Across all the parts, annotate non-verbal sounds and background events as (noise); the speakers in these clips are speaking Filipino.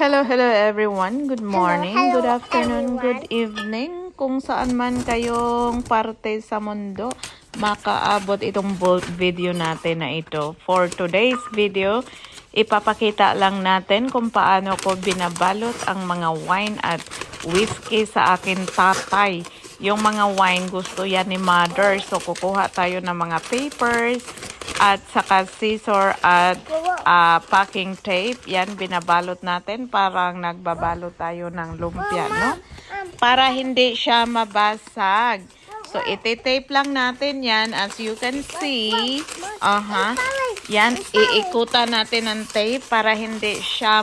Hello, hello everyone. Good morning, hello, good afternoon, everyone. good evening. Kung saan man kayong parte sa mundo, makaabot itong video natin na ito. For today's video, ipapakita lang natin kung paano ko binabalot ang mga wine at whiskey sa akin tatay. Yung mga wine gusto yan ni mother. So, kukuha tayo ng mga papers at saka scissor at ah, packing tape. Yan, binabalot natin. Parang nagbabalot tayo ng lumpia, no? Para hindi siya mabasag. So, iti-tape lang natin yan. As you can see, aha, yan, iikutan natin ng tape para hindi siya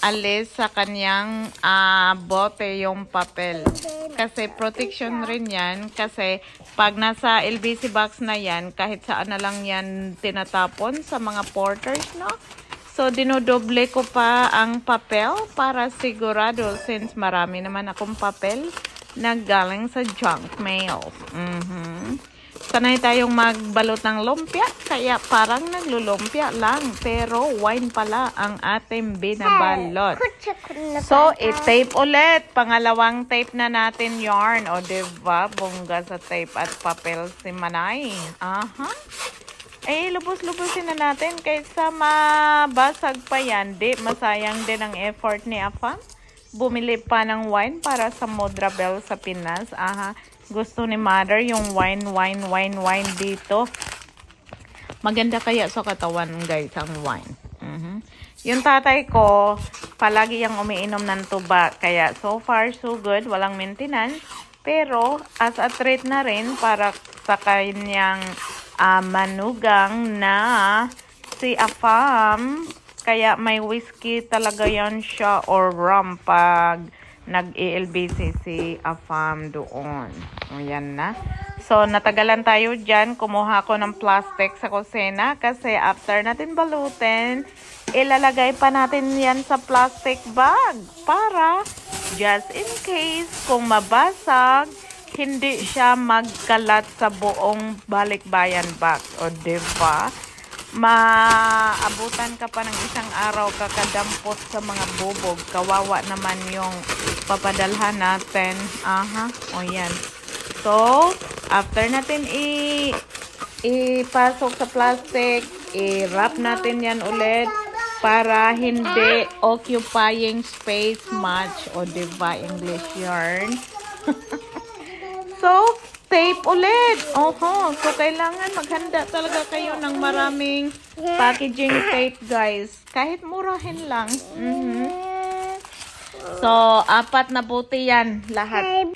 maalis sa kanyang ah, bote yung papel. Kasi protection rin yan. Kasi pag nasa LBC box na yan, kahit saan na lang yan tinatapon sa mga porters, no? So, dinodoble ko pa ang papel para sigurado since marami naman akong papel na galing sa junk mail. Mhm. Sanay tayong magbalot ng lumpia, kaya parang naglulumpia lang. Pero wine pala ang ating binabalot. So, i-tape ulit. Pangalawang tape na natin yarn. O, diba? Bongga sa tape at papel si Manay. Aha. Eh, lubos-lubosin na natin kaysa mabasag pa yan. Di, masayang din ang effort ni Afam. Bumili pa ng wine para sa Modra Bell sa Pinas. Aha. Gusto ni Mother yung wine, wine, wine, wine dito. Maganda kaya sa katawan guys ang wine. Mhm. Yung tatay ko, palagi yung umiinom ng tuba. Kaya so far so good, walang maintenance. Pero as a treat na rin para sa kanyang ah, manugang na si Afam. Kaya may whiskey talaga yan siya or rum pag nag-ELBC si Afam doon. O yan na. So, natagalan tayo dyan. Kumuha ko ng plastic sa kusina kasi after natin balutin, ilalagay pa natin yan sa plastic bag para just in case kung mabasag, hindi siya magkalat sa buong balikbayan box. O, diba? Maabutan ka pa ng isang araw kakadampot sa mga bubog. Kawawa naman yung papadalhan natin. Aha, o yan. So, after natin i ipasok sa plastic, i-wrap natin yan ulit para hindi occupying space much. O, diba, English yarn? (laughs) So, tape ulit. Oho. So, kailangan maghanda talaga kayo ng maraming packaging tape, guys. Kahit murahin lang. Mhm. So, apat na buti yan lahat.